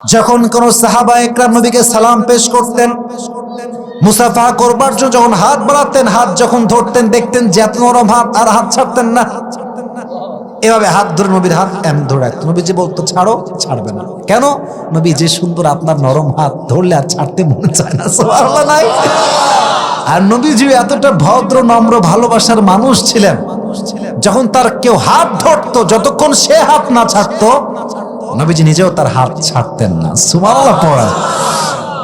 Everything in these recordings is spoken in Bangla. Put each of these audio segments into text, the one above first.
যখন কোন সাহাবা একরাম নবীকে সালাম পেশ করতেন, মুসাফা করবার জন্য যখন হাত বাড়াতেন, হাত যখন ধরতেন, দেখতেন যে এত নরম হাত, আর হাত ছাড়তেন না। এভাবে হাত ধরে নবীর হাত এম ধরে রাখতো নবীজি বলতো, ছাড়ো, ছাড়বে না। কেন? নবী যে সুন্দর আপনার নরম হাত ধরলে আর ছাড়তে মনে চায় না নাই? আর নবীজি এতটা ভদ্র, নম্র, ভালোবাসার মানুষ ছিলেন, যখন তার কেউ হাত ধরতো, যতক্ষণ সে হাত না ছাড়তো নবীজি নিজেও তার হাত ছাড়তেন না সুবহানাল্লাহ পড়া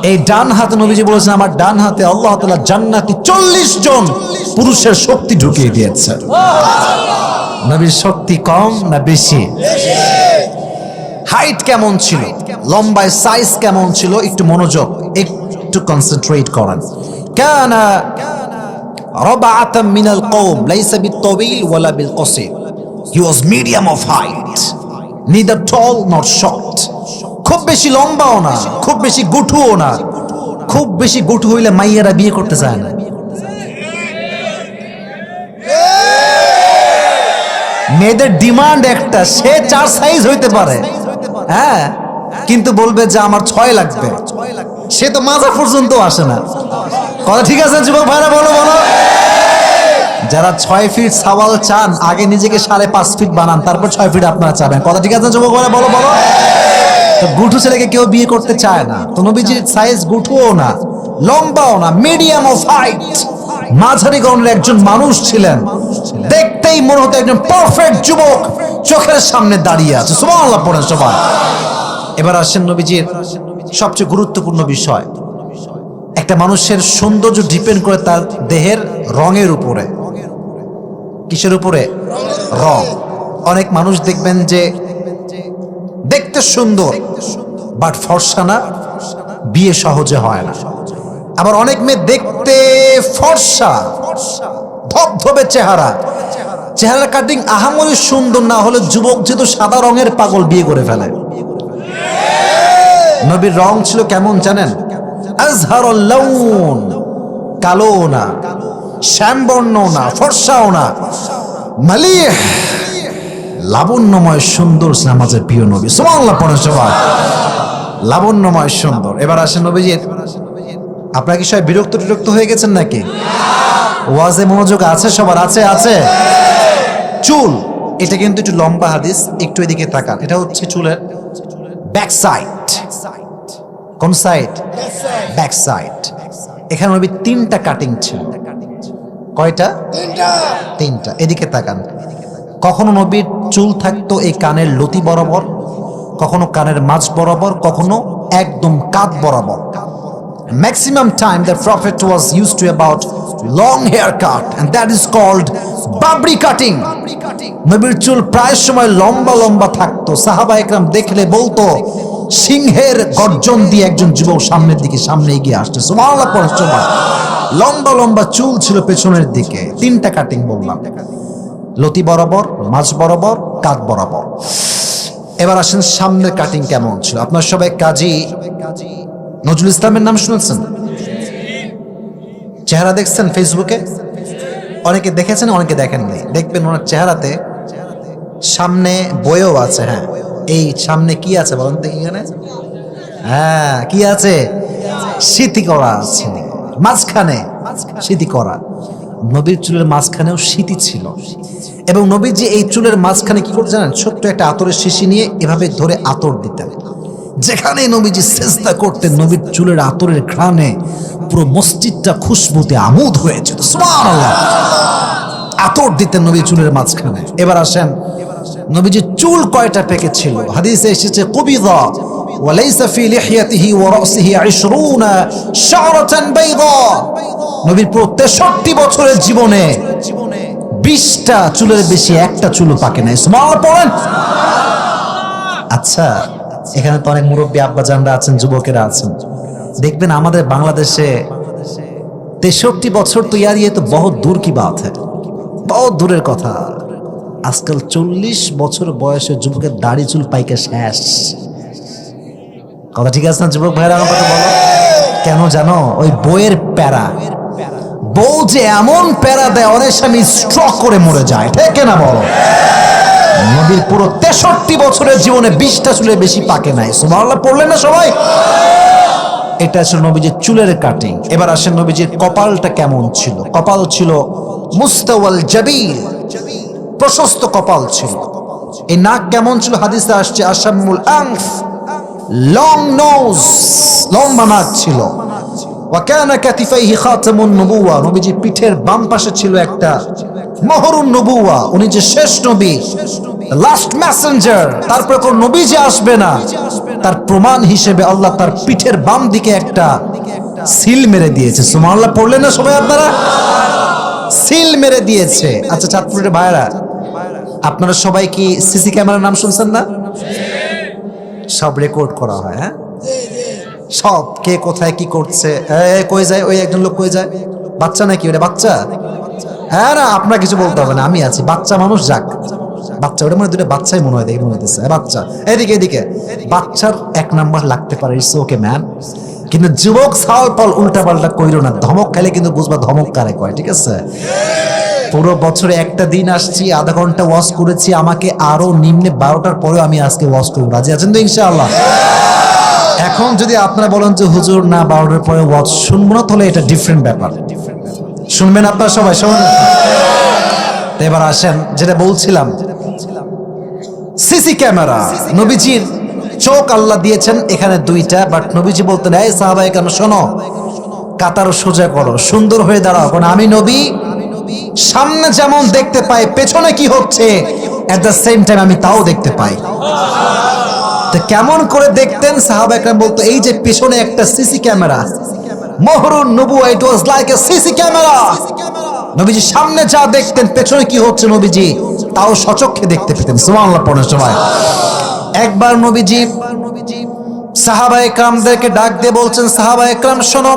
এই ডান হাতে নবীজি বলেছেন আমার ডান হাতে আল্লাহ তাআলা জান্নাতি চল্লিশ জন পুরুষের শক্তি ঢুকিয়ে দিয়েছে নবীর শক্তি কম না বেশি হাইট কেমন ছিল লম্বায় সাইজ কেমন ছিল একটু মনোযোগ একটু কনসেন্ট্রেট করেন كان ربعة من القوم ليس بالطويل ولا بالقصير he was medium of height neither tall nor short. খুব বেশি লম্বাও না, খুব বেশি গুঠুও না। খুব বেশি গুঠু হইলে মাইয়ারা বিয়ে করতে চায় না। মেয়েদের ডিমান্ড একটা, সে চার সাইজ হইতে পারে। হ্যাঁ কিন্তু বলবে যে আমার ছয় লাগবে। সে তো মাজা পর্যন্ত আসে না। কথা ঠিক আছে যুবক ভাইরা, বলো বলো। যারা ছয় ফিট সাওয়াল চান, আগে নিজেকে সাড়ে পাঁচ ফিট বানান, তারপর ছয় ফিট আপনারা চাবেন। কথা ঠিক আছে, যুবক ভাইরা? বলো বলো। তো গুঠু ছেলেকে কেউ বিয়ে করতে চায় না। তো নবীজির সাইজ গুঠুও না, লম্বাও না মিডিয়াম অফ হাইট মাঝারি গণের একজন মানুষ ছিলেন। দেখতেই মনে হতো একজন পারফেক্ট যুবক চোখের সামনে দাঁড়িয়ে আছে। সুবহানাল্লাহ পড়েন সবাই এবার আসেন নবীজির সবচেয়ে গুরুত্বপূর্ণ বিষয়। একটা মানুষের সৌন্দর্য ডিপেন্ড করে তার দেহের রঙের উপরে। কিসের উপরে? রং। অনেক মানুষ দেখবেন যে দেখতে সুন্দর বাট ফর্সা না, বিয়ে সহজে হয় না। আবার অনেক মেয়ে দেখতে ফর্সা, ধবধবে চেহারা। চেহারা কাটিং আহামরি সুন্দর না হলে যুবক যেহেতু সাদা রঙের পাগল বিয়ে করে ফেলে। নবীর রং ছিল কেমন জানেন? কালো না। শ্যামবর্ণ না ফর্সাও না। মালিহ লাবণ্যময় সুন্দর নামাজের প্রিয় নবী। সুবহানাল্লাহ পড়ে সবাই। লাবণ্যময় সুন্দর। এবার আসেন নবীজির। আপনার কি সবাই বিরক্ত টিরক্ত হয়ে গেছেন নাকি? ওয়াজে মনোযোগ আছে সবার? আছে আছে। চুল এটা কিন্তু একটু লম্বা হাদিস একটু এদিকে তাকান। এটা হচ্ছে চুলের ব্যাক সাইড কোন সাইড ব্যাক সাইড এখানে নবী তিনটা কাটিং ছিল। কয়টা? তিনটা। এদিকে তাকান। কখনো নবীর চুল থাকতো এই কানের লতি বরাবর? কখনো কানের মাঝ বরাবর? কখনো একদম কাঁধ বরাবর? Maximum time the prophet was used to about hair cut and that is called babri cutting নবীর চুল প্রায় সময় লম্বা লম্বা থাকতো। সাহাবা একরাম দেখলে বলতো সিংহের গর্জন দিয়ে একজন যুবক সামনের দিকে, সামনে এগিয়ে আসছে। সময় লম্বা লম্বা চুল ছিল পেছনের দিকে। তিনটা কাটিং বললাম। লতি বরাবর, মাঝ বরাবর, কাঁধ বরাবর। এবার আসেন সামনের কাটিং কেমন ছিল? আপনার সবাই কাজী? নজরুল ইসলামের নাম শুনেছেন? চেহারা দেখছেন ফেসবুকে? অনেকে দেখেছেন, অনেকে দেখেননি। দেখবেন ওনার চেহারাতে সামনে বইও আছে হ্যাঁ। এই সামনে কি আছে বলেন তো এখানে? হ্যাঁ কি আছে? স্মৃতি করা আছে। মাঝখানে স্মৃতি করা। নবীর চুলের মাঝখানেও স্মৃতি ছিল। এবং নবীজি এই চুলের মাঝখানে কি করতে জানেন? ছোট্ট একটা আতরের শিশি নিয়ে এভাবে ধরে আতর দিতেন। যেখানে নবীজি চেষ্টা করতেন নবীর চুলের আতরের ঘ্রাণে, পুরো মসজিদটা খুশবুতে আমোদ হয়েছে আতর দিতেন নবী চুলের মাঝখানে। এবার আসেন নবীজি চুল কয়টা পেকে ছিল হাদিসে এসেছে কবিদা وليس في لحيته ورأسه عشرون شعرة بيضاء নবীর পুরো তেষট্টি বছরের জীবনে বিশটা চুলের বেশি একটা চুলও পাকে নাই সুবহানাল্লাহ পড়েন আচ্ছা এখানে তো অনেক মুরব্বী আব্বাজানরা আছেন যুবকেরা আছেন দেখবেন আমাদের বাংলাদেশে তেষট্টি বছর তো ইয়ার ইয়ে তো বহুত দূর কি বাত হ্যাঁ বহুত দূরের কথা আজকাল চল্লিশ বছর বয়সের যুবকের দাড়ি, চুল, পাইকে শেষ কথা ঠিক আছে না যুবক ভাইরা, আমার কথা বলো? কেন জানো? ওই বইয়ের প্যারা। বউ যে এমন প্যারা দেয় অনেক স্বামী স্ট্রক করে মরে যায়। ঠিক না বলো? নবীর পুরো তেষট্টি বছরের জীবনে বিশটা চুলে বেশি পাকে নাই। সুবহানাল্লাহ, পড়লেন না সবাই? এটা ছিল নবীজির চুলের কাটিং এবার আসেন নবীজির কপালটা কেমন ছিল? কপাল ছিল মুস্তাওয়াল জাবির প্রশস্ত কপাল ছিল। এই নাক কেমন ছিল? হাদিসে আসছে আসামুল আংফ। লং নোজ, লম্বা নাক ছিল। নবী যে আসবে না। তার প্রমাণ হিসেবে আল্লাহ তার পিঠের বাম দিকে একটা সিল মেরে দিয়েছে। পড়লেন না সবাই আপনারা? সিল মেরে দিয়েছে। আচ্ছা চাঁদপুরের ভাইরা আপনারা সবাই কি সিসি ক্যামেরার নাম শুনছেন না? সব রেকর্ড করা হয় হ্যাঁ? সব কে কোথায় কি করছে? কই যায়? ওই একজন লোক কই যায়? বাচ্চা নাকি ওটা? বাচ্চা? হ্যাঁ না আপনার কিছু বলতে হবে না, আমি আছি। বাচ্চা মানুষ যাক। বাচ্চা, ওটা মনে দুটো বাচ্চাই মনে হয় দেখে মনে হইতেছে। বাচ্চা। এদিকে এদিকে। বাচ্চার এক নাম্বার লাগতে পারে ইটস ওকে ম্যান। কিন্তু যুবক সাল পাল উল্টা পাল্টা কইরো না। ধমক খাইলে কিন্তু বুঝবা ধমক কারে কয়, ঠিক আছে? পুরো বছরে একটা দিন আসছি, আধা ঘণ্টা ওয়াশ করেছি, আমাকে আরও নিম্নে বারোটার পরেও আমি আজকে ওয়াশ করব। রাজি আছেন তো ইনশাআল্লাহ? এখন যদি আপনারা বলেন যে, হুজুর, না, বারোটার পরে ওয়াচ শুনব না, তাহলে এটা ডিফারেন্ট ব্যাপার। শুনবেন আপনারা সবাই শোন এবার আসেন, যেটা বলছিলাম। CC camera. নবীজির চোখ আল্লাহ দিয়েছেন এখানে দুইটা, বাট নবীজি বলতেন, এই সাহাবাই কেন শোনো কাতার সোজা করো, সুন্দর হয়ে দাঁড়াও। কারণ আমি নবী সামনে যেমন দেখতে পাই, পেছনে কি হচ্ছে? আমি তাও দেখতে পাই। কেমন করে দেখতেন বলতো, এই যে পেছনে একটা সিসি ক্যামেরা। মহরুন Nabu it was like CC camera. নবীজি সামনে যা দেখতেন, পেছনে কি হচ্ছে নবীজি? তাও সচক্ষে দেখতে পেতেন। সুবহানাল্লাহ সময় একবার নবীজি সাহাবা একরামদেরকে ডাক দিয়ে বলছেন, সাহাবা একরাম, শোনো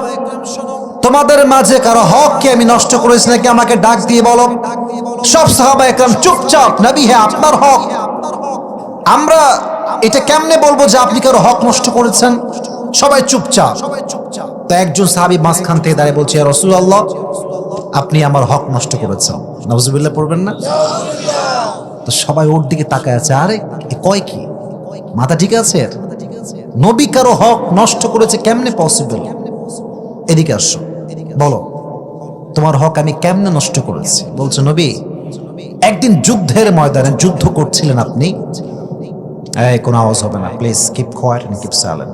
তোমাদের মাঝে কারও হক কি আমি নষ্ট করেছি নাকি আমাকে ডাক দিয়ে বলো? সব সাহাবা একরাম চুপচাপ, নবী হ্যাঁ আপনার হক। আমরা এটা কেমনে বলব যে আপনি কারও হক নষ্ট করেছেন? সবাই চুপচাপ। তো একজন সাহাবি মাঝখান থেকে দাঁড়িয়ে বলছে রসুল আল্লাহ আপনি আমার হক নষ্ট করেছেন। নজরুল্লাহ পড়বেন না? তো সবাই ওর দিকে তাকায় আছে, আরে কয় কি? মাথা ঠিক আছে? নবী কারও হক নষ্ট করেছে, কেমনে পসিবল এদিকে আসো। বলো, তোমার হক আমি কেমনে নষ্ট করেছি? বলছে, নবী, একদিন যুদ্ধের ময়দানে যুদ্ধ করছিলেন আপনি? কোনো আওয়াজ হবে না please keep quiet and keep silent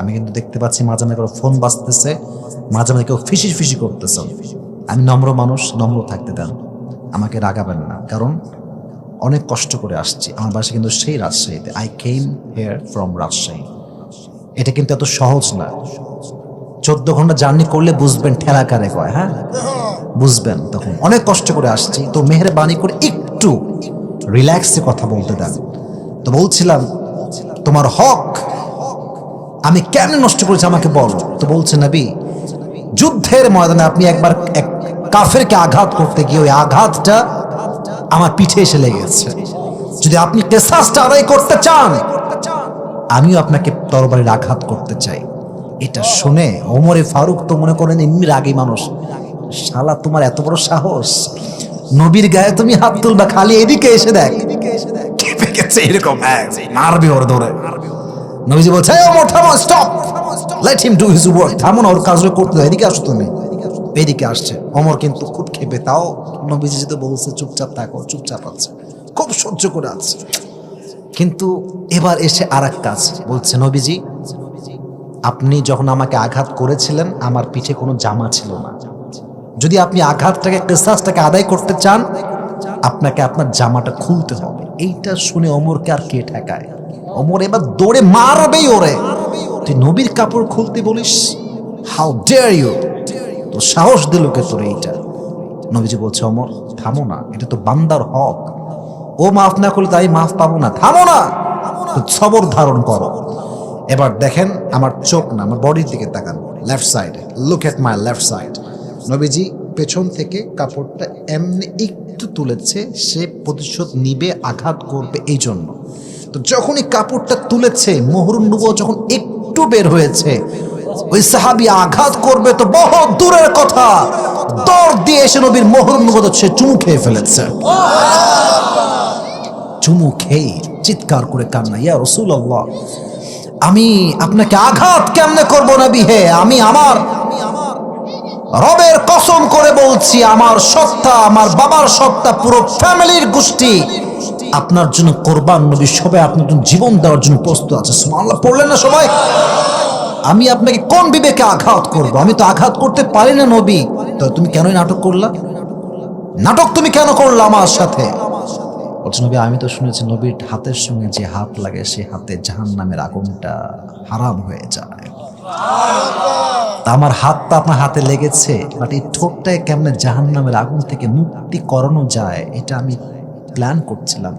আমি কিন্তু দেখতে পাচ্ছি মাঝে মাঝে ফোন বাজতেছে, মাঝে মাঝে কেউ ফিসি ফিসি করতেছে। আমি নম্র মানুষ, নম্র থাকতে দেন, আমাকে রাগাবেন না, কারণ অনেক কষ্ট করে আসছি। আমার বাসা কিন্তু সেই রাজশাহীতে। I came here from Rajshahi এটা কিন্তু এত সহজ না। চোদ্দ ঘণ্টা জার্নি করলে বুঝবেন ঠেলা কারে কয় হ্যাঁ? বুঝবেন তখন। অনেক কষ্ট করে আসছি। তো মেহের মেহরবানি করে একটু রিল্যাক্সে কথা বলতে দেন। তো বলছিলাম, তোমার হক, আমি কেন নষ্ট করেছি আমাকে বলো। তো বলছে, নবী, যুদ্ধের ময়দানে আপনি একবার এক কাফেরকে আঘাত করতে গিয়ে ওই আঘাতটা আমার পিঠে এসে লেগেছে। যদি আপনি কেসাসটা আদায় করতে চান, আমিও আপনাকে তরবারির আঘাত করতে চাই। এটা শুনে ওমরে ফারুক তো মনে করেন এমনি রাগী মানুষ। শালা তোমার এত বড় সাহস? নবীর গায়ে তুমি হাত তুলবা খালি এদিকে এসে দেখ। হ্যাঁ, ওর করতে এদিকে তুমি। এদিকে আসছে। কিন্তু খুব খেপে। তাও বলছে চুপচাপ চুপচাপ আছে। খুব সহ্য করে কিন্তু এবার এসে আর এক কাজ বলছে নবীজি আপনি যখন আমাকে আঘাত করেছিলেন, আমার পিঠে কোনো জামা ছিল না। যদি আপনি আঘাতটাকে, কেসাসটাকে আদায় করতে চান, আপনাকে আপনার জামাটা খুলতে হবে। এইটা শুনে অমরকে আর কে ঠেকায়? অমর এবার দৌড়ে মারবেই ওরে। তুই নবীর কাপড় খুলতে বলিস? হাউ ডেয়ার ইউ তো সাহস দিল কে তোর এইটা? নবীজি বলছে অমর থামো না, এটা তো বান্দার হক। ও মাফ না করলে তাই মাফ পাবো না। থামো না! সবর ধারণ করো। এবার দেখেন আমার চোখ না, আমার বডির দিকে তাকান। Left side look at my left side নবীজি পেছন থেকে কাপড়টা এমনি একটু তুলেছে, সে প্রতিশোধ নিবে, আঘাত করবে এই জন্য। তো যখনই কাপড়টা তুলেছে, মোহরুন নবু যখন একটু বের হয়েছে, ওই সাহাবি আঘাত করবে তো বহু দূরের কথা। দৌড় দিয়ে এসে নবীর মোহরুন নবু সে চুমু খেয়ে ফেলেছে। চুমু খেয়ে চিৎকার করে কান্না, ইয়া রসুল আল্লাহ আমি আপনাকে আঘাত কেমনে করব নবী হে? আমি আমার রবের কসম করে বলছি, আমার সত্তা, আমার বাবার সত্তা, পুরো ফ্যামিলির গোষ্ঠী আপনার জন্য কোরবান নবী, সবাই আপনার জন্য জীবন দেওয়ার জন্য প্রস্তুত আছে। সুবহানাল্লাহ, পড়লেন না সবাই? আমি আপনাকে কোন বিবেকে আঘাত করব? আমি তো আঘাত করতে পারি না নবী। তো তুমি কেনই নাটক করলা? নাটক তুমি কেন করলা আমার সাথে? বলছে নবী, আমি তো শুনেছি নবীর হাতের সঙ্গে যে হাত লাগে সে হাতে জাহান নামের আগুনটা হারাম হয়ে যায়। তা আমার হাতটা আপনার হাতে লেগেছে বাট এই ঠোঁটটায় কেমনে জাহান নামের আগুন থেকে মুক্তি করানো যায়, এটা আমি প্ল্যান করছিলাম।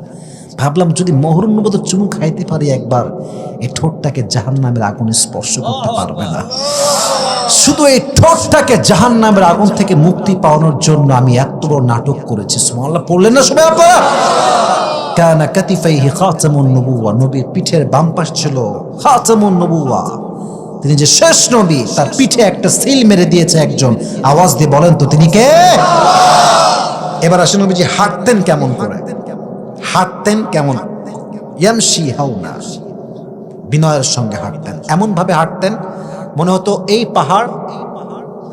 ভাবলাম যদি মহরুন্নবত চুমু খাইতে পারি একবার, এই ঠোঁটটাকে জাহান নামের আগুন স্পর্শ করতে পারবে না। শুধু এই ঠোঁটটাকে জাহান নামের আগুন থেকে মুক্তি পাওয়ানোর জন্য আমি এত বড় নাটক করেছি সুমাল্লাহ পড়লেন না সবাই আপনারা? কানা কাতিফাইহি খাতামুন নবুয়া নবীর পিঠের বাম পাশ ছিল খাতামুন নবুয়া তিনি যে শেষ নবী, তার পিঠে একটা সিল মেরে দিয়েছে একজন। আওয়াজ দিয়ে বলেন তো তিনি কে? এবার আসেন নবীজি, হাঁটতেন কেমন করে? হাঁটতেন কেমন? ইয়ামশি হাউনা বিনয়ের সঙ্গে হাঁটতেন। এমন ভাবে হাঁটতেন মনে হতো এই পাহাড়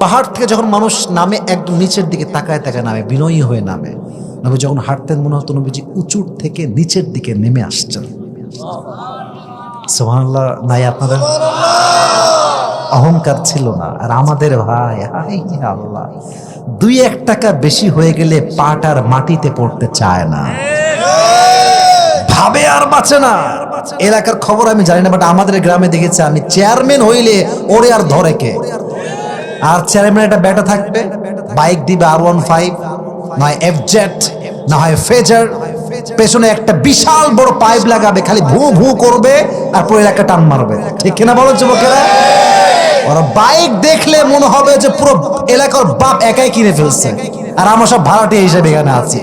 পাহাড় থেকে যখন মানুষ নামে, একদম নিচের দিকে তাকায় তাকায় নামে, বিনয়ী হয়ে নামে। নবী যখন হাঁটতেন, মনে হতো নবীজি উঁচুর থেকে নিচের দিকে নেমে আসছেন। সোহানাল্লাহ নাই আপনাদের অহংকার ছিল না। আর আমাদের ভাই, হাই আল্লাহ। দুই এক টাকা বেশি হয়ে গেলে পাটার মাটিতে পড়তে চায় না। ভাবে আর বাঁচে না। এলাকার খবর আমি জানি না বাট আমাদের গ্রামে দেখেছি আমি চেয়ারম্যান হইলে ওরে আর ধরে কে? আর চেয়ারম্যান একটা ব্যাটা থাকবে বাইক দিবে আর ওয়ান ফাইভ নয় এফ জেট না হয় ফেজার পেছনে একটা বিশাল বড় পাইপ লাগাবে, খালি ভু ভু করবে আর পুরো এলাকা টান মারবে। ঠিক কিনা বলো যুবকেরা? ওরা বাইক দেখলে মনে হবে যে পুরো এলাকার বাপ একাই কিনে ফেলছে। আর আমরা সব ভাড়াটিয়া হিসেবে এখানে আছি।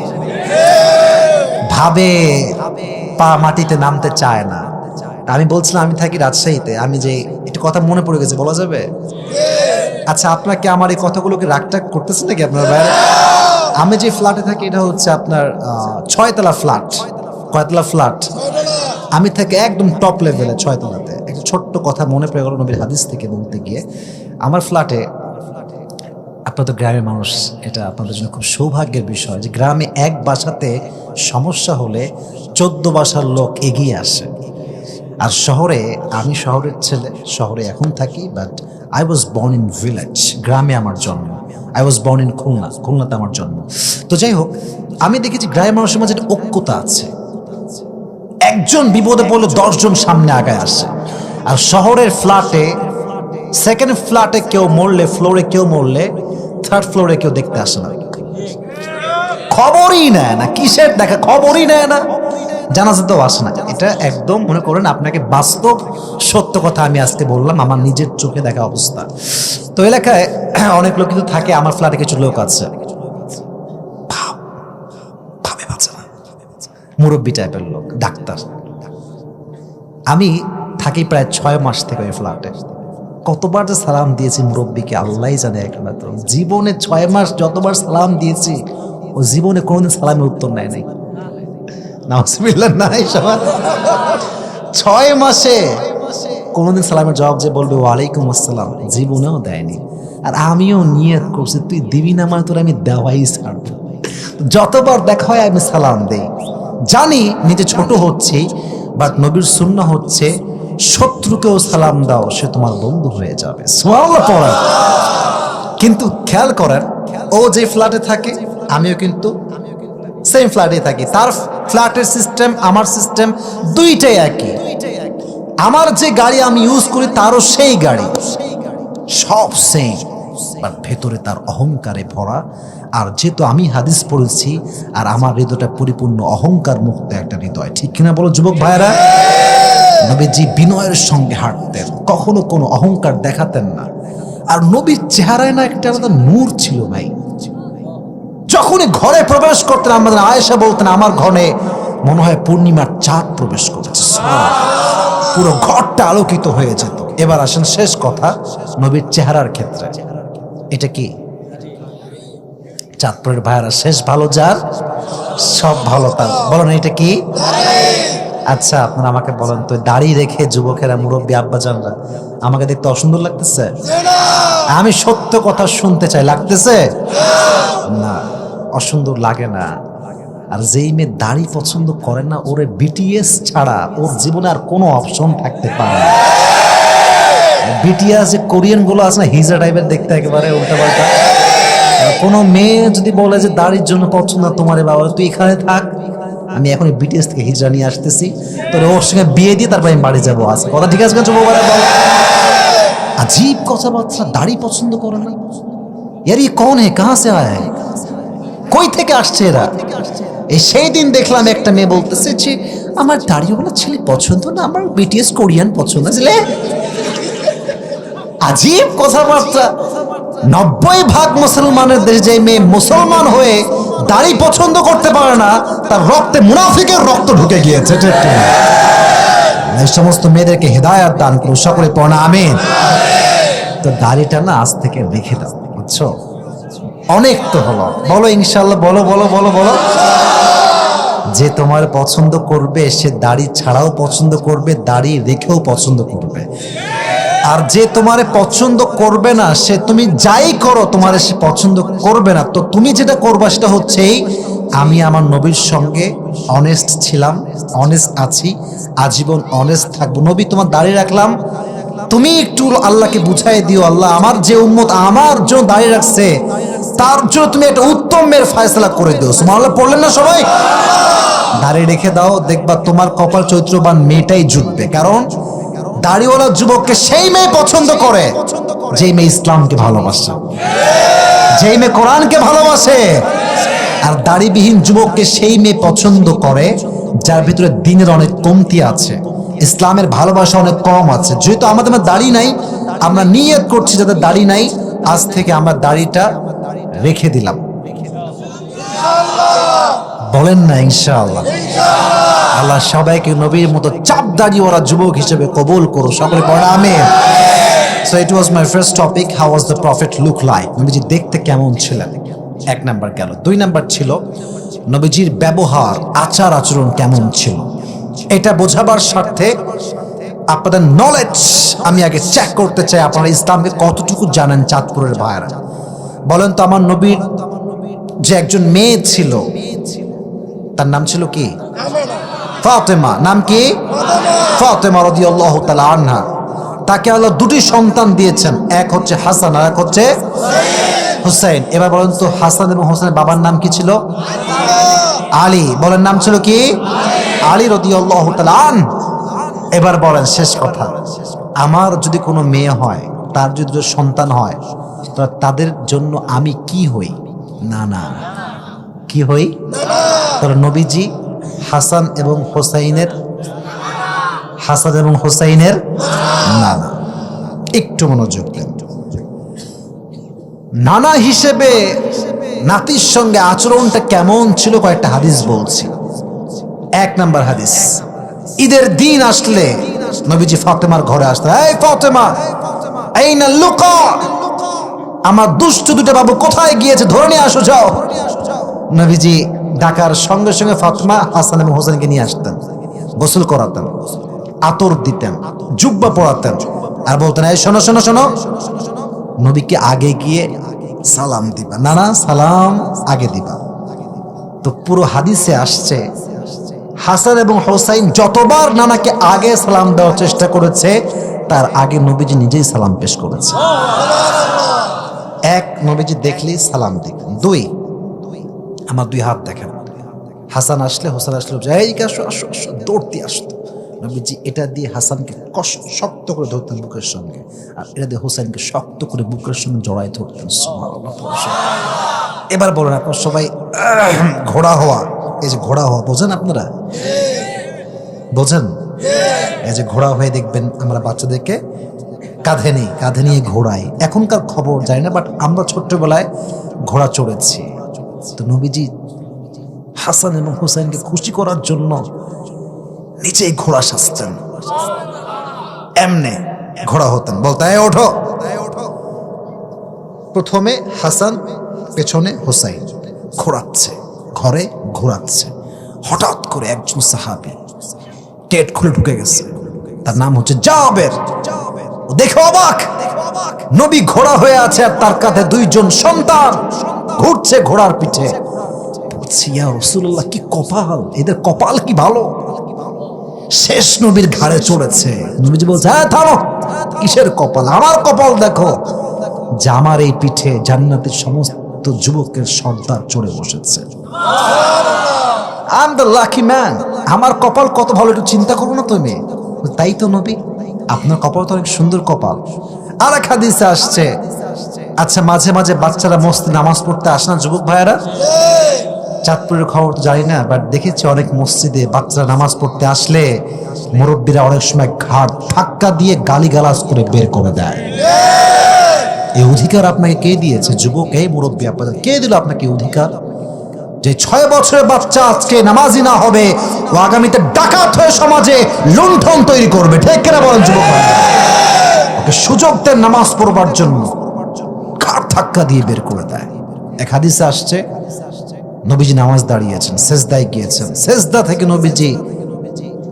ভাবে পা মাটিতে নামতে চায় না। আমি বলছিলাম, আমি থাকি রাজশাহীতে। আমি যে একটু কথা মনে পড়ে গেছে, বলা যাবে? আচ্ছা আপনাকে আমার এই কথাগুলোকে রাগটাগ করতেছে নাকি আপনার বাইরে? আমি যে ফ্ল্যাটে থাকি, এটা হচ্ছে আপনার ছয়তলা ফ্ল্যাট কয়তলা ফ্ল্যাট আমি থাকি একদম টপ লেভেলে ছয়তলাতে। একটা ছোট্ট কথা মনে পড়ে গেল নবীর হাদিস থেকে বলতে গিয়ে। আমার ফ্ল্যাটে আপনার তো গ্রামের মানুষ এটা আপনাদের জন্য খুব সৌভাগ্যের বিষয় যে গ্রামে এক বাসাতে সমস্যা হলে চোদ্দ বাসার লোক এগিয়ে আসে। আর শহরে আমি শহরের ছেলে শহরে এখন থাকি but I was born in village গ্রামে আমার জন্ম। I was born in Khulna খুলনাতে আমার জন্ম। তো যাই হোক আমি দেখেছি গ্রামের মানুষের মাঝে একটা ঐক্যতা আছে। একজন বিপদে পড়লে দশজন সামনে আগায় আসে। আর শহরের ফ্ল্যাটে সেকেন্ড ফ্ল্যাটে কেউ মরলে ফ্লোরে কেউ মরলে থার্ড ফ্লোরে কেউ দেখতে আসে না। খবরই নেয় না, কিসের দেখা, খবরই নেয় না। জানাজাতেও আসে না। এটা একদম মনে করেন আপনাকে বাস্তব, সত্য কথা আমি আজকে বললাম, আমার নিজের চোখে দেখা অবস্থা। তো এলাকায় অনেক লোক কিন্তু থাকে, আমার ফ্ল্যাটে কিছু লোক আছে। ভাব- বাঁচে না। মুরব্বী টাইপের লোক, ডাক্তার। আমি থাকি প্রায় ছয় মাস থেকে ওই ফ্ল্যাটে। কতবার যে সালাম দিয়েছি মুরব্বীকে আল্লাহ জানে একমাত্র জীবনে ছয় মাস যতবার সালাম দিয়েছি, ও জীবনে কোনোদিন সালামের উত্তর নেয় নাই। নাউজুবিল্লাহ, নাই সবার। ছয় মাসে কোনোদিন সালামের জবাব যে বলবে, ওয়ালাইকুম আসসালাম, জীবনেও দেয়নি। আর আমিও নিয়ত করছি, তুই দিবি না মানে তোর আমি দেওয়াই ছাড়বো। যতবার দেখা হয় আমি সালাম দেই। জানি নিজে ছোট হচ্ছি বাট নবীর সুন্না হচ্ছে শত্রুকেও সালাম দাও, সে তোমার বন্ধু হয়ে যাবে। কিন্তু খেয়াল করেন, ও যে ফ্ল্যাটে থাকে, আমিও কিন্তু সেম ফ্ল্যাটে থাকি। তার ফ্ল্যাটের সিস্টেম আমার সিস্টেম দুইটাই একই। আমার যে গাড়ি আমি ইউজ করি, তারও সেই গাড়ি। সব সেই ভেতরে তার অহংকারে ভরা। আর যেহেতু আমি হাদিস পড়েছি, আর আমার হৃদয়টা পরিপূর্ণ অহংকার মুক্ত একটা হৃদয়। ঠিক কিনা বলো, যুবক ভাইরা নবীজি বিনয়ের সঙ্গে হাঁটতেন, কখনো কোনো অহংকার দেখাতেন না। আর নবীর চেহারায় না একটা আলাদা নূর ছিল ভাই। যখনই ঘরে প্রবেশ করতেন, আমাদের আয়েশা বলতেন, আমার ঘরে মনে হয় পূর্ণিমার চাঁদ প্রবেশ করেছে। পুরো ঘরটা আলোকিত হয়ে যেত। এবার আসেন শেষ কথা, নবীর চেহারার ক্ষেত্রে। এটা কি? চাঁদপুরের ভাইয়ারা, শেষ ভালো যার, সব ভালো তার। বলেন, এটা কি? আচ্ছা আপনারা আমাকে বলেন তো, দাড়ি রেখে যুবকেরা মুরব্বী আব্বাজানরা, আমাকে দেখতে অসুন্দর লাগতেছে? আমি সত্য কথা শুনতে চাই, লাগতেছে? না, অসুন্দর লাগে না। আর যেই মেয়ে দাড়ি পছন্দ করে না, ওরে বিটিএস ছাড়া ওর জীবনে আর কোনো অপশন থাকতে পারে না। বিটিএস যে কোরিয়ানগুলো আছে না, হিজা টাইপের দেখতে একেবারে উল্টা পাল্টা কোনো মেয়ে যদি বলে যে দাড়ির জন্য পছন্দ তোমার বাবা, তুই এখানে থাক। আমি এখন বিটিএস থেকে হিজরা নিয়ে আসতেছি। তো ওর সঙ্গে বিয়ে দিয়ে তারপর আমি বাড়ি যাব আজ কথা ঠিক আছে আজীব কথাবার্তা, দাড়ি পছন্দ করে না। ইয়ার ই কন হে কাহা সে আয়? কই থেকে আসছে এরা? এই সেই দিন দেখলাম একটা মেয়ে বলতেছে যে, আমার দাড়িওয়ালা ছেলে পছন্দ না, আমার বিটিএস কোরিয়ান পছন্দ ছেলে? আজীব কথাবার্তা। নব্বই ভাগ মুসলমানের দেশে যে মেয়ে মুসলমান হয়ে দাড়ি পছন্দ করতে পারে না, তার রক্তে মুনাফিকের রক্ত ঢুকে গিয়েছে এই সমস্ত মেয়েদেরকে হেদায়াত দান করুন সকলে পড়া আমিন। তো দাড়িটা না আজ থেকে রেখে দাও, বুঝছ? অনেক তো হলো। বলো ইনশাল্লাহ বলো বলো বলো বলো। যে তোমার পছন্দ করবে, সে দাড়ি ছাড়াও পছন্দ করবে, দাড়ি রেখেও পছন্দ করবে। আর যে তোমারে পছন্দ করবে না, সে তুমি যাই করো, তোমার সে পছন্দ করবে না। তো তুমি যেটা করবা সেটা হচ্ছেই আমি আমার নবীর সঙ্গে অনেস্ট ছিলাম অনেস্ট আছি, আজীবন অনেস্ট থাকব। নবী, তোমার দাঁড়িয়ে রাখলাম। তুমি একটু আল্লাহকে বুঝাই দিও, আল্লাহ আমার যে উম্মত আমার জন্য দাঁড়িয়ে রাখছে, তার জন্য তুমি একটা উত্তমের ফায়সলা করে দিও। সুবহানাল্লাহ, পড়লেন না সবাই? দাঁড়িয়ে রেখে দাও, দেখবা তোমার কপাল চৈত্রবান মেয়েটাই জুটবে। কারণ দাড়িওয়ালা যুবককে সেই মেয়ে পছন্দ করে, যেই মেয়ে ইসলামকে ভালোবাসে, যেই মেয়ে কোরআনকে ভালোবাসে। আর দাড়িবিহীন যুবককে সেই মেয়ে পছন্দ করে, যার ভিতরে দিনের অনেক কমতি আছে, ইসলামের ভালোবাসা অনেক কম আছে। যেহেতু আমাদের দাড়ি নাই, আমরা নিয়ত করছি যাদের দাড়ি নাই, আজ থেকে আমরা দাড়িটা রেখে দিলাম। বলেন না, ইনশাআল্লাহ। আল্লাহ সবাইকে নবীর মতো চাপ দাঁড়িয়ে ওরা যুবক হিসেবে কবুল করো সকলে পড়া আমিন। So it was my first topic how was the prophet look like নবীজি দেখতে কেমন ছিলেন? এক নাম্বার গেল। দুই নাম্বার ছিল, নবীজির ব্যবহার, আচার আচরণ কেমন ছিল? এটা বোঝাবার স্বার্থে আপনাদের নলেজ আমি আগে চেক করতে চাই, আপনারা ইসলামকে কতটুকু জানেন চাঁদপুরের ভাইয়েরা? বলেন তো, আমার নবীর যে একজন মেয়ে ছিল তার নাম ছিল কি? ফাতেমা। নাম কি? ফাতেমা রাদিয়াল্লাহু তাআলা আনহা। তাকে আল্লাহ দুটি সন্তান দিয়েছেন। এক হচ্ছে হাসান আর এক হচ্ছে হুসাইন। এবার বলেন তো, হাসান এবং হোসেনের বাবার নাম কি ছিল? আলী। বলেন, নাম ছিল কি? আলী রাদিয়াল্লাহু তাআলা আন এবার বলেন, শেষ কথা। আমার যদি কোনো মেয়ে হয়, তার যদি সন্তান হয় তাদের জন্য আমি কি হই? না না। কি হই? তাহলে নবীজি হাসান এবং হোসাইনের, হাসান এবং হোসাইনের না না একটু মনোযোগ দেন। নানা হিসেবে নাতির সঙ্গে আচরণটা কেমন ছিল কয়েকটা হাদিস বলছি। এক নাম্বার হাদিস, ঈদের দিন আসলে নবীজি ফাতেমার ঘরে আসতে এই ফাতেমা এই না লুকা, আমার দুষ্ট দুটো বাবু কোথায় গিয়েছে ধরে নিয়ে আসো যাও। নবীজি ডাকার সঙ্গে সঙ্গে ফাতেমা হাসান এবং হোসেনকে নিয়ে আসতেন, গোসল করাতেন, আতর দিতেন, জুব্বা পড়াতেন আর বলতেন, এই শোনো শোনো শোনো, নবীকে আগে গিয়ে সালাম দিবা। না না সালাম আগে দিবা। তো পুরো হাদিসে আসছে, হাসান এবং হোসাইন যতবার নানাকে আগে সালাম দেওয়ার চেষ্টা করেছে, তার আগে নবীজি নিজেই সালাম পেশ করেছে। এক, নবীজি দেখলি সালাম দিবেন। দুই আমার দুই হাত দেখেন। হাসান আসলে, হোসেন আসলে এই আসো আসো আসো, দৌড়তে আসতো নবীজি এটা দিয়ে হাসানকে কষ্ট শক্ত করে ধরতেন বুকের সঙ্গে। আর এটা দিয়ে হোসেনকে শক্ত করে বুকের সঙ্গে জড়াই ধরতেন। এবার বলেন আপনার সবাই ঘোড়া হওয়া, এই যে ঘোড়া হওয়া, বোঝেন আপনারা? বোঝেন? এই যে ঘোড়া হয়ে দেখবেন আমরা বাচ্চাদেরকে কাঁধে নেই, কাঁধে নিয়ে ঘোড়াই এখনকার খবর, জানি না বাট আমরা ছোট্টবেলায় ঘোড়া চড়েছি। তো নবীজি হাসান এবং হুসাইনকে খুশি করার জন্য নিচেই ঘোড়া সাজতেন। এমনে ঘোড়া হতেন। বলতে, "এই, ওঠো। প্রথমে হাসান, পেছনে হোসাইন। ঘোরাচ্ছে, ঘরে ঘোরাচ্ছে। হঠাৎ করে একজন সাহাবি টেট খুলে ঢুকে গেছে। তার নাম হচ্ছে জাবের। দেখে অবাক। নবী ঘোড়া হয়ে আছে আর তার কাঁধে দুইজন সন্তান। ঘুরছে ঘোড়ার পিঠে। কি কপাল? এদের কপাল কি ভালো? শেষ নবীর ঘাড়ে চড়েছে। নবীজি বলছে হ্যাঁ থামো। কিসের কপাল? আমার কপাল দেখো। যে আমার এই পিঠে জান্নাতের সমস্ত যুবকের সর্দার চড়ে বসেছে। আম দ্য লাকি ম্যান আমার কপাল কত ভালো, একটু চিন্তা করো না তুমি। তাই তো নবী, আপনার কপাল তো অনেক সুন্দর কপাল। আর এক হাদিসে আসছে আচ্ছা মাঝে মাঝে বাচ্চারা মস্তি নামাজ পড়তে আসে না, যুবক ভাইয়েরা? চাঁদপুরের খবর তো জানি না বাট দেখেছি অনেক মসজিদে বাচ্চারা নামাজ পড়তে আসলে মুরব্বীরা অনেক সময় ঘাট ধাক্কা দিয়ে গালি গালাজ করে বের করে দেয়। এই অধিকার আপনাকে কে দিয়েছে? যুবক, এই মুরব্বী, আপনাদের কে দিল আপনাকে অধিকার? যে ছয় বছরের বাচ্চা আজকে নামাজি না হবে, ও আগামীতে ডাকাত হয়ে সমাজে লুণ্ঠন তৈরি করবে। ঠিক কেনা বলেন, যুবক? ওকে সুযোগ দেন নামাজ পড়বার জন্য। ঘাট ধাক্কা দিয়ে বের করে দেয়। এক হাদিসে আসছে, নবীজি নামাজ দাঁড়িয়েছেন, সেজদায় গিয়েছেন। সেজদা থেকে নবীজি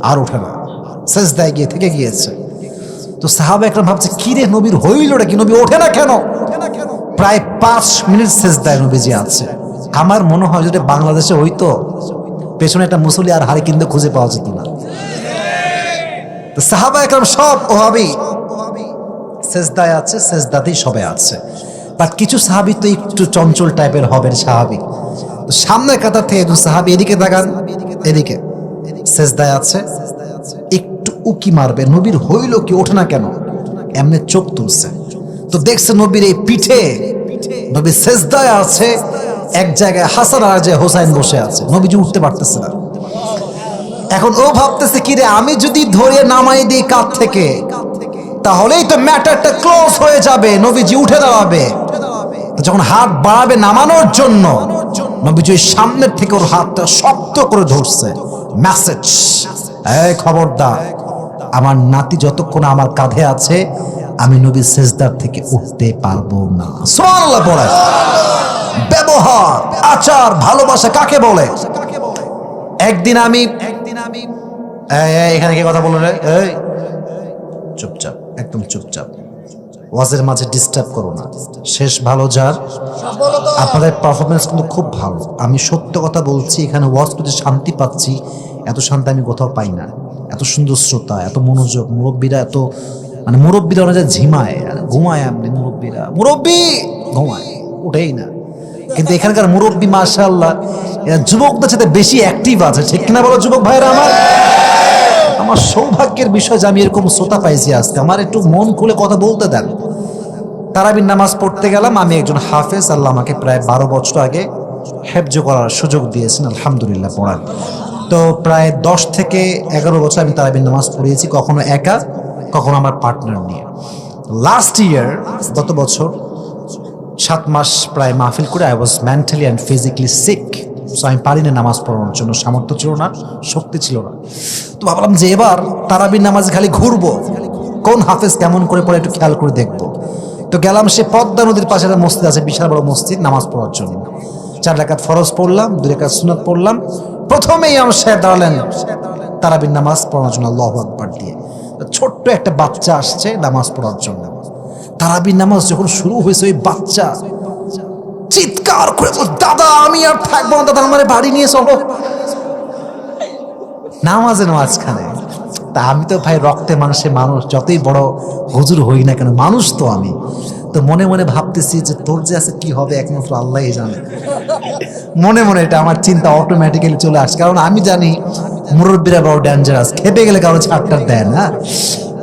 আর ওঠে না, সেজদায় গিয়ে থেকে গিয়েছে। তো সাহাবা একরাম ভাবছে কি রে নবীর হইলটা কি? নবী ওঠে না কেন? প্রায় পাঁচ মিনিট সেজদায় নবীজি আছে। আমার মনে হয় যদি বাংলাদেশে হইতো, পেছনে একটা মুসলি আর হারি কিন্তু খুঁজে পাওয়া যেত না। সাহাবা একরাম সব ওভাবেই সেজদায় আছে, সেজদাতেই সবে আছে। বাট কিছু সাহাবি তো একটু চঞ্চল টাইপের হবেন স্বাভাবিক তো সামনের কাতার থেকে একজন সাহাবি এদিকে তাকান, এদিকে। সেজদায় আছে। একটু উকি মারবে। নবীর হইল কি, ওঠে না কেন? এমনি চোখ তুলছে। তো দেখছে নবীর এই পিঠে, নবী সেজদায় আছে। এক জায়গায় হাসান আর যে হোসাইন বসে আছে। নবীজি উঠতে পারতেছে না। এখন ও ভাবতেছে কি রে আমি যদি ধরে নামাই দিই কাত থেকে, তাহলেই তো ম্যাটারটা ক্লোজ হয়ে যাবে। নবীজি উঠে দাঁড়াবে। যখন হাত বাড়াবে নামানোর জন্য, নবীজি সামনের থেকে ওর হাতটা শক্ত করে ধরছে। মেসেজ এই খবরদার, আমার নাতি যতক্ষণ আমার কাঁধে আছে, আমি নবী সেজদার থেকে উঠতে পারব না। ব্যবহার, আচার, ভালোবাসা কাকে বলে? একদিন আমি একদিন আমি এখানে কে কথা বলো রে? এই, চুপচাপ, একদম চুপচাপ। ওয়াজের মাঝে ডিস্টার্ব করো না। শেষ ভালো যার? আপনাদের পারফরমেন্স কিন্তু খুব ভালো। আমি সত্য কথা বলছি, এখানে ওয়াজ করতে শান্তি পাচ্ছি। এত শান্তি আমি কোথাও পাই না। এত সুন্দর শ্রোতা, এত মনোযোগ, মুরব্বীরা এত মানে মুরব্বীরা ওরা যা ঝিমায় ঘুমায় আপনি মুরব্বীরা। মুরব্বী! ঘুমায়, ওঠেই না। কিন্তু এখানকার মুরব্বী, মাশাআল্লাহ, এরা যুবকদের সাথে বেশি অ্যাক্টিভ আছে। ঠিক কিনা বলো যুবক ভাইরা আমার? আমার সৌভাগ্যের বিষয় যে আমি এরকম শ্রোতা পাইছি আজকে। আমার একটু মন খুলে কথা বলতে দেন। তারাবির নামাজ পড়তে গেলাম, আমি একজন হাফেজ, আল্লাহ আমাকে প্রায় বারো বছর আগে হেফজ করার সুযোগ দিয়েছেন, আলহামদুলিল্লাহ পড়ার। তো প্রায় দশ থেকে এগারো বছর আমি তারাবির নামাজ পড়িয়েছি, কখনো একা, কখনো আমার পার্টনার নিয়ে। লাস্ট ইয়ার গত বছর, সাত মাস প্রায় মাহফিল করে I was mentally and physically sick so আমি পারি না নামাজ পড়ানোর জন্য, সামর্থ্য ছিল না, শক্তি ছিল না। তো ভাবলাম যে এবার তারাবির নামাজ খালি ঘুরবো, কোন হাফেজ কেমন করে পড়ে একটু খেয়াল করে দেখব। তো গেলাম সে পদ্মা নদীর পাশে একটা মসজিদ আছে, বিশাল বড় মসজিদ, নামাজ পড়ার জন্য। চার রেখাত ফরজ পড়লাম, দুই রেখাত সুনাত পড়লাম। প্রথমেই আমার সাহেব দাঁড়ালেন তারাবির নামাজ পড়ার জন্য, আল্লাহ আকবার দিয়ে। ছোট্ট একটা বাচ্চা আসছে নামাজ পড়ার জন্য। তারাবির নামাজ যখন শুরু হয়েছে, ওই বাচ্চা চিৎকার করে দাদা, আমি আর থাকব না, দাদা, আমার বাড়ি নিয়ে চলো। নামাজের মাঝখানে তা আমি তো ভাই রক্তে মানুষের মানুষ, যতই বড় হুজুর হই না কেন, মানুষ তো আমি। তো মনে মনে ভাবতেছি যে তোর যে আছে কি হবে একমাত্র আল্লাহই জানে। মনে মনে এটা আমার চিন্তা অটোমেটিক্যালি চলে আসে কারণ আমি জানি, মুরব্বীরা বড় ডেঞ্জারাস খেপে গেলে কারও ছাড়টার দেয় না।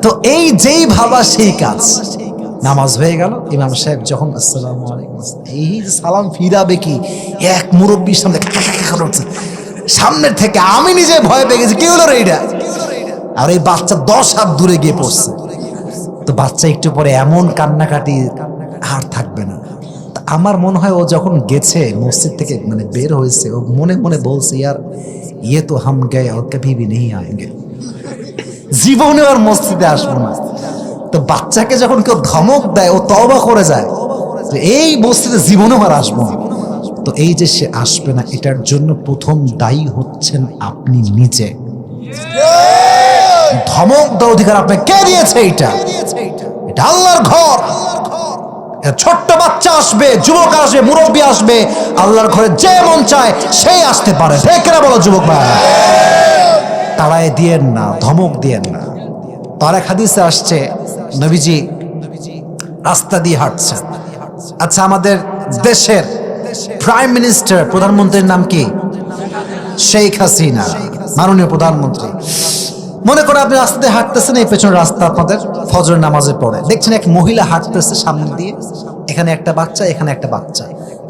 তো এই যেই ভাবা সেই কাজ। নামাজ হয়ে গেল, ইমাম সাহেব যখন, আসসালাম এই সালাম ফিরাবে কি? এক মুরব্বীর সামনে। সামনের থেকে আমি নিজে ভয় পেয়ে গেছি। কি হলো রে এটা? আর এই বাচ্চা দশ হাত দূরে গিয়ে পড়ছে। তো বাচ্চা একটু পরে এমন কান্নাকাটি আর থাকবে না। আমার মনে হয় ও যখন গেছে মসজিদ থেকে মানে বের হয়েছে, ও মনে মনে বলছে, ইয়ার ইয়ে তো হাম গে ও কভি নেই আয়েঙ্গে। জীবনে আর মসজিদে আসব না। তো বাচ্চাকে যখন কেউ ধমক দেয়, ও তবা করে যায় তো এই মসজিদে জীবনেও আর আসব না। তো এই যে সে আসবে না, এটার জন্য প্রথম দায়ী হচ্ছেন আপনি নিজে। ধমক দেওয়ার অধিকার আপনি কে দিয়েছে এটা এটা আল্লাহর ঘর। ছোট্ট বাচ্চা আসবে, যুবক আসবে, মুরব্বী আসবে, আল্লাহর ঘরে যে মন চায় সেই আসতে পারে। ঠিক বলো, যুবক ভাই? তাড়ায় দিয়েন না, ধমক দিয়েন না। তার এক হাদিসে আসছে, নবীজি রাস্তা দিয়ে হাঁটছেন আচ্ছা আমাদের দেশের প্রাইম মিনিস্টার প্রধানমন্ত্রীর নাম কি? শেখ হাসিনা, মাননীয় প্রধানমন্ত্রী। মনে করে আপনি রাস্তা দিয়ে হাঁটতেছেন, এই পেছনের রাস্তা আপনাদের ফজর নামাজে পড়ে। দেখছেন এক মহিলা হাঁটতেছে সামনে দিয়ে, এখানে একটা বাচ্চা, এখানে একটা বাচ্চা।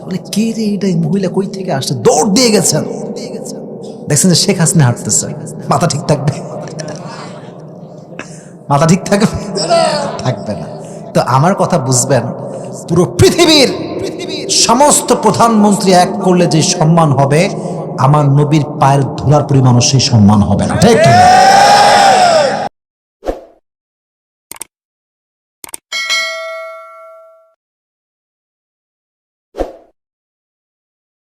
বলে কে রে এটা মহিলা কই থেকে আসছে? দৌড় দিয়ে গেছেন। দেখছেন যে শেখ হাসিনা হাঁটতেছে। মাথা ঠিক থাকবে? মাথা ঠিক থাকবে? থাকবে না। তো আমার কথা বুঝবেন, পুরো পৃথিবীর সমস্ত প্রধানমন্ত্রী এক করলে যে সম্মান হবে, আমার নবীর পায়ের ধুলার পরিমাণও সেই সম্মান হবে না। ঠিক?